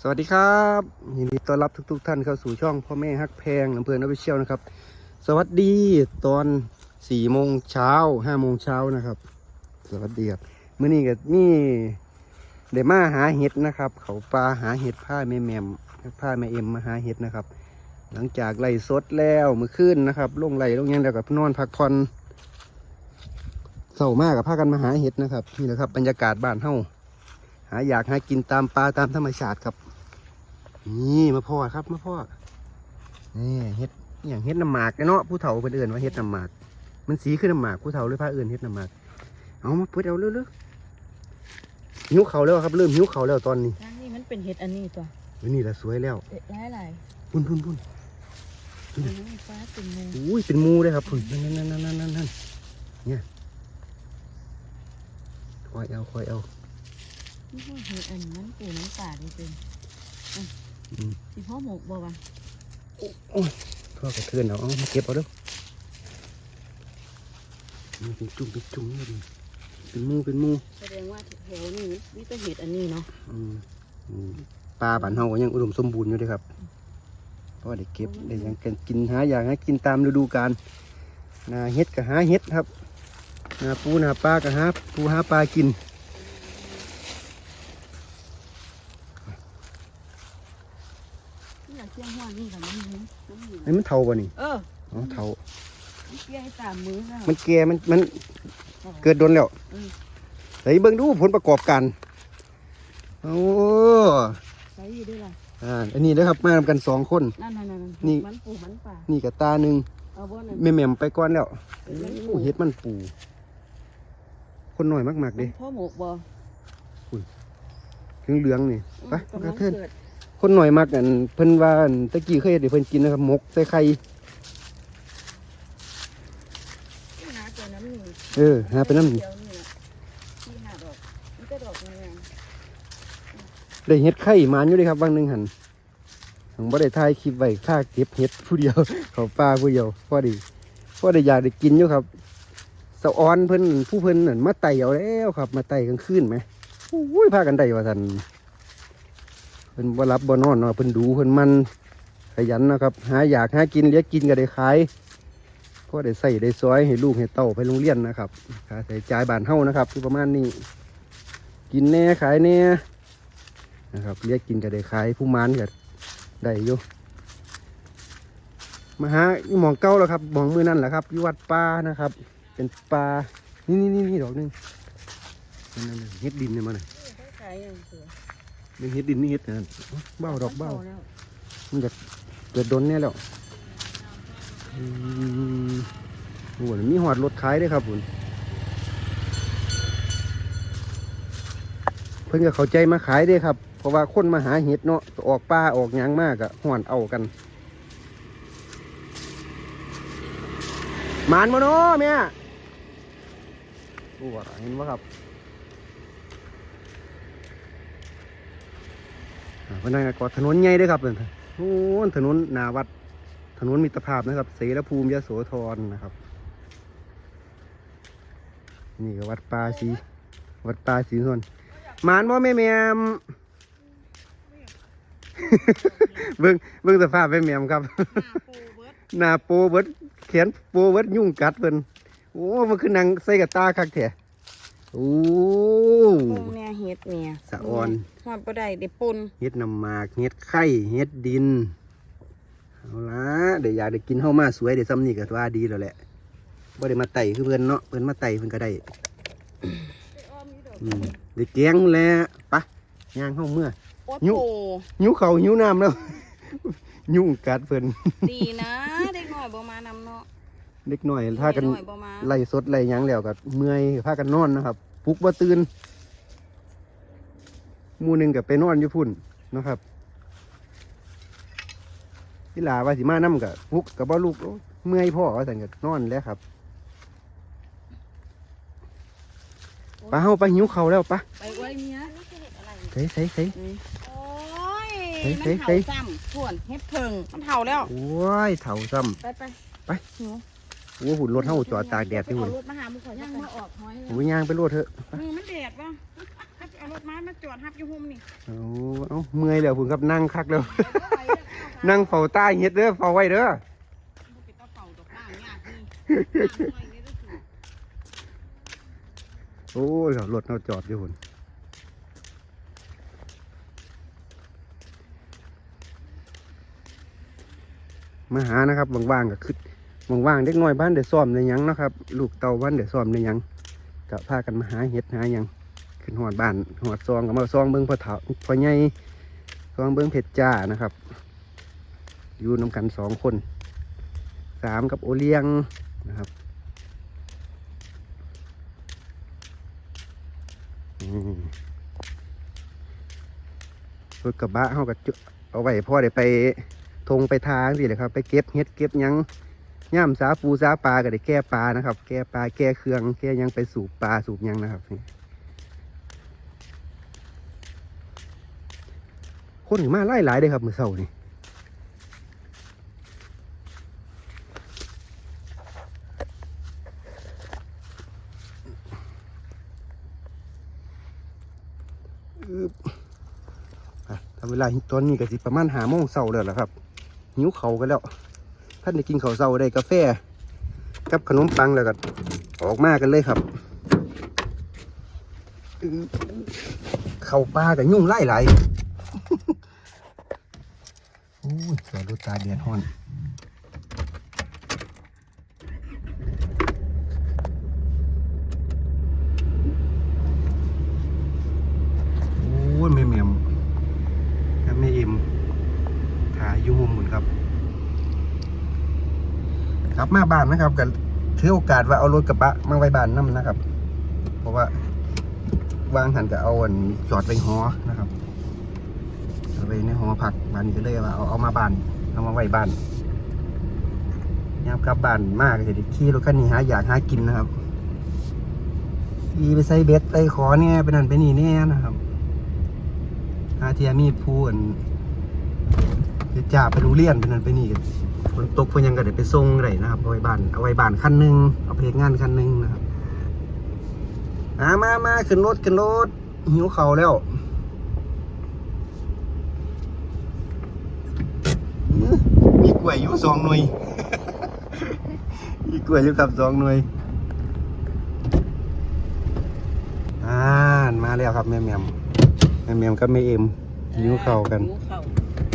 สวัสดีครับยินดีต้อนรับทุก ๆ ท่านเข้าสู่ช่องพ่อแม่ฮักแพงอำเภอโนบิเชียลนะครับ สวัสดีตอนสี่โมงเช้าห้าโมงเช้านะครับ สวัสดีครับเมื้อนี้ก็นี่เดมาหาเห็ดนะครับ เขาปลาหาเห็ดผ้าแม่แมมผ้าแม่เอ็มมาหาเห็ดนะครับ หลังจากไล่สดแล้วมื่อคืนนะครับลงไล่ลงยังแล้วกับนอนพักผ่อนเศร้ามากกับพากันมาหาเห็ดนะครับนี่แหละครับบรรยากาศบ้านเฮาหาอยากหากินตามปลาตามธรรมชาติครับ นี่มาพ่อครับมาพ่อนี่เฮ็ดอหย่างเฮ็ดน้ำหมากเนาะผู้เฒ่าเพิ่นเอื่นว่าเฮ็ดน้ำหมาก มันสีขึ้นน้ำหมากผู้เฒ่าเลยพาเอื่นเฮ็ดน้ำหมากเอามาเปิดเอาเร็วๆหิวเขาวแล้วครับเริ่มหิวเขาวแล้วตอนนี้ทางนี้มันเป็นเห็ดอันนี้ตัวเฮ้ยนี่แหละสวยแล้วเด็ดหลายหลายพุ่นพุ่นพุ่นๆอืมฟ้าเป็นงูอุ้ยเป็นหมูเลยครับพุ่นนั่นนั่นนั่นนั่นนั่นนั่นเนี่ยคอยเอาคอยเอานี่พวกเห็ดอันมันปูน้ำป่านี่เป็นอืม สิพ่อหมกบ่วะพ่อกระเทือนเอาเอามาเก็บเอาเด้อมันเป็นจุ่มเป็นจุ่มนี่ดิเป็นหมูเป็นหมูแสดงว่าแถวนี้มีแต่เห็ดอันนี้เนาะอืมอืมปลาบ้านเฮาก็ยังอุดมสมบูรณ์อยู่เลยครับเพราะว่าได้เก็บได้หยังกันกินหาอย่างให้กินตามฤดูกาลนาเฮ็ดก็หาเฮ็ดครับนาปูนาปลาก็หาปูหาปลากินนี่อยากเที่ยงหัวนี่กับมันเห็นมั นอยู่ไอ้มันเท่าบ่นี่เอออ๋อเท่ามันเที่ยงให้ตามมือแล้วมันแก่มันมันเกิดโดนแล้วอืมเฮ้ยเบิ่งดูผลประกอบกันโอ้ใส่อยู่ด้วยล่ะอ่าอันนี้นะครับมาทำกันสองคน นั่นนั่นนั่นนี่ มันปูมันป่านี่กับตาหนึ่งเอาบ่นั่นแม่แหม่มไปก่อนแล้วมันปูโอ้เฮ็ดมันปู คนหน่อยมากๆมัเด้นพ่อหมกบ่เหลืองๆนี่ไปอืมกระกำลังเทินเกิด คนหน่อยมากอันเพิ่นว่าอันตะกี้เคยเห็นเพิ่นกินนะครับหมกใส่ไข่หาตัวน้ำหนึ่งเออหาไปน้ำเดียวนี่แหละที่หาดอกมันก็ดอกงามได้เห็ดไข่หมานอยู่เลยครับบางหนึงหันผมบ่ได้ถ่ายคลิปไว้ค่าเก็บเห็ดผู้เดียวเขาป้าผู้เดียวพอดีพอได้อยากได้กินอยู่ครับสะออนเพิ่นผู้เพิ่นนั่นมาไต่เอาแล้วครับ มาไต่กลางคืนไหมอุ้ยพากันได้ว่าท่าน เพิ่นบ่รับบ่นอนเนาะเพิ่นดูเพิ่นมันขยันนะครับ หาอยากหากินเลี้ยงกินก็ได้ขายพอได้ใส่ได้ซอยให้ลูกให้เต้าไปโรงเรียนนะครับค่าใช้จ่ายบ้านเฮานะครับคือประมาณนี้ กินแน่ขายแน่นะครับเรียกกินก็ได้ขายผู้มานก็ได้อยู่มาหาอยู่หมองเก้าแล้วครับหมองมือนั่นแหละครับอยู่วัดป่านะครับ เป็นปลานี่นี่นี่ดอกนึงนั่นเฮ็ดดินเนี่ยมันน่ะขายอย่างเสือ นเฮ็ดดินนี่เฮ็ดนั่นเบ้าดอกเบ้าแล้วมันจะเกิดดนเนี่ยแล้วอืมโอ้โหมีหอดรถขายด้วยครับคุณเพิ่นก็เข้าใจมาขายเด้วยครับ เพราะว่าคนมาหาเห็ดเนาะออกป่าออกหยังมากอะห่อนเอากันหมานมาเนาะแม่โอ้ว่าเห็นว่าครับอ่า เพนนันก็ถนนใหญ่เด้วยครับเพิ่นโอ้นถนนหนาวัด ถนนมิตรภาพนะครับเสรภูมิยโสธรนะครับ นี่ก็วัดป่าสีวัดป่าสีนวลหมานบ่แม่แมมเบิ่งเบิ่งสภาพแม่แมมครับหน้าโปเบิดแขนโปเบิดยุ่งกัดเพิ่นโอ้มันคือหนังใส่กับตาคักแท้ โอ้เบิ่งเนี่ยเห็ดเนี่ยสะออนหอดบ่ได้ได้ปนเฮ็ดน้ำหมากเฮ็ดไข่เฮ็ดดินเอาละเดี๋ยวอยากได้กินเฮามาสวยเดี๋ยวซ้ำนี่ก็ว่าดีแล้วแหละบ่ได้มาไต่คือเพิ่นเนาะเพิ่นมาไต่เพิ่นก็ได้อืมได้แกงแหล้วปะย่างเฮาเมื่อโอ้ยุโหหิวข้าวหิวน้ำแล้วยุ่งกัดเพิ่นดีนะเด็กหน่อยบ่มานำเนาะเด็กน้อยพากันเด็หอยบ่มาไล่สดไล่หยังแล้วก็เมื่อยพากันนอนนะครับ ปลุกบ่ตื่นหมู่หนึงก็ไปนอนอยู่พุ่นเนาะครับพี่ลาว่าสิมานํก็ปลุกก็บ่ลุกโอ้เมื่อยพ่อว่าซั่นก็นอนแล้วครับไปเฮาไปหิวข้าวแล้วปะไปไว้เมียใส่ใส่ใส่โอ้ยเฮ้ยมันเฮ้ยเห่าซ้ำส่วนเฮ็ดเพิงมันเห่าแล้วโอ้ยเฒ่าซ้ำไปไปไปหิว โอ้หุ่นรถเฮาจอดตากแดดที่หุ่นเอารถมาหามุขอยย่างมาออกห้อยโอ้ยย่างไปรถเถอะมือมันแดดวะเอารถม้ามาจอดฮับอยู่ห่มนี่เอาเอาเมื่อยแล้วผมครับนั่งคักแล้วเดี๋ยวบ่ไหวแล้วข้าวนั่งเฝ้าใต้เฮ็ดเด้อเฝ้าไว้เด้อบ่เป็นตาเป่าดอกบ้างยากนี่น้ำห้วยนี่ก็คือโอ้ยรถเราจอดอยู่หุ่นมาหานะครับว่างๆก็ คือว่างเด็กน้อยบ้านเดี๋ยวซ้อมในยังนะครับ ลูกเต่าบ้านเดี๋ยวซ้อมในยังก็พากันมาหาเฮ็ดหายังขึ้นหอดบ้านหอดซองก็มาซองเบิ้งพอเถาพอใหญ่ซองเบิ้งเพชรจ้านะครับ อยู่น้ำกันสองคนสามกับโอเลียงนะครับอืมรถกระบะเขาก็จุเอาไว้พ่อได้ไปทงไปทางสิเลยครับ ไปเก็บเฮ็ดเก็บยัง ย่ามสาปูสาปลาก็ได้แก้ปลานะครับ แก้ปลาแก้เครื่อง แก้ยังไปสูบปลาสูบยังนะครับนี่คนถึงมาไล่หลายเลยครับมือเสานี่อึ๊บอะทำเวลาตอนนี้ก็สิประมาณหาโมงเสาแล้วละครับ หิวเขากันแล้ว ท่านได้กินข้าวเช้าได้กาแฟ กับขนมปังแล้วก็ออกมากันเลยครับเข้าปลากับยุ่งไล่ไหลโอ้ยสวยรถตาเดียนฮอนโอ้ยแม่แหม่มกับแม่เอ็มถ่ายอยุ่มุมหมุนครับ กลั บมาบ้านนะครับก็ถือโอกาสว่าเอารถกระบะมาไว้บ้านน้ำนะครับ เพราะว่าวางหันก็เอาอันจอดไว้หอนะครับเอาไว้ในหอพักบ้านนี้ก็เลยว่าเอาเอามาบ้านเอามาไว้บ้านยามกลับบ้านมากก็จะได้ขี่รถคันนี้หาอยากหากินนะครับขี่ไปใส่เบ็ดใส่ขอเนี่ยไปนั่นไปนี่แน่นะครับหาเทียมีผู้อัน จะจ่าไปรู้เรียนไปนั่นไปนี่กันฝนตกเพิ่นยังก็ได้ไปส่งได้นะครับเอาไว้บ้านเอาไว้บ้านคันหนึ่งเอาเฮ็ดงานคันหนึ่งนะครับมามามาขึ้นรถขึ้นรถหิวเข่าแล้วมีกล้วยอยู่สองหน่วยมีกล้วยอยู่กับสองหน่วยอ่ามาแล้วครับแม่แมมแม่แมมกับแม่เอ็มหิวเข่ากันหิวเข่า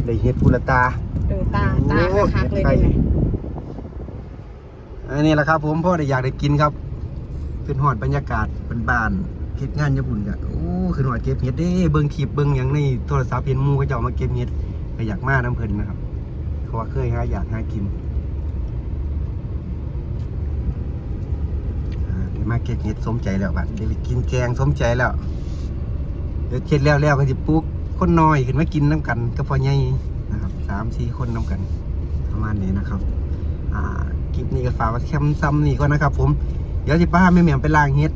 ได้เฮ็ดพุละตาเออตาตาคักๆเลยโอ้ได้ไหมอันนี้แหละครับ ผมพ่อได้อยากได้กินครับขึ้นหอดบรรยากาศเป็นบานๆเฮ็ดงานญี่ปุ่นกะโอ้ขึ้นหอดเก็บเห็ดเด้เบิ่งคลิปเบิ่งหยังในโทรศัพท์เห็นหมู่เขาเจ้ามาเก็บเห็ดก็อยากมาน้ำเพิ่นนะครับเพราะว่าเคยหาอยากหากินอ่าได้มาเก็บเห็ดสมใจแล้วบัดได้ไปกินแกงสมใจแล้วเดี๋ยวเช็ดแล้วแล้วก็สิปลุ๊ก คนน้อยขึ้นมากินน้ำกันกับพ่อใหญ่นะครับสามสี่คนน้ำกันประมาณนี้นะครับ อ่าคลิปนี้ก็ฝากไว้แค่ซ้ำนี่ก็นะครับ ผมเดี๋ยวสิป้าแม่เหมียมไปล้างเฮ็ด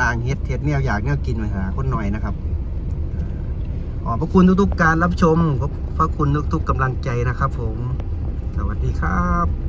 ล้างเฮ็ดเฮ็ดแนวอยากแนวกินไว้หาคนหน่อยนะครับขอบพระคุณทุกๆการรับชมขอบพระคุณทุกๆกำลังใจนะครับ ผม สวัสดีครับ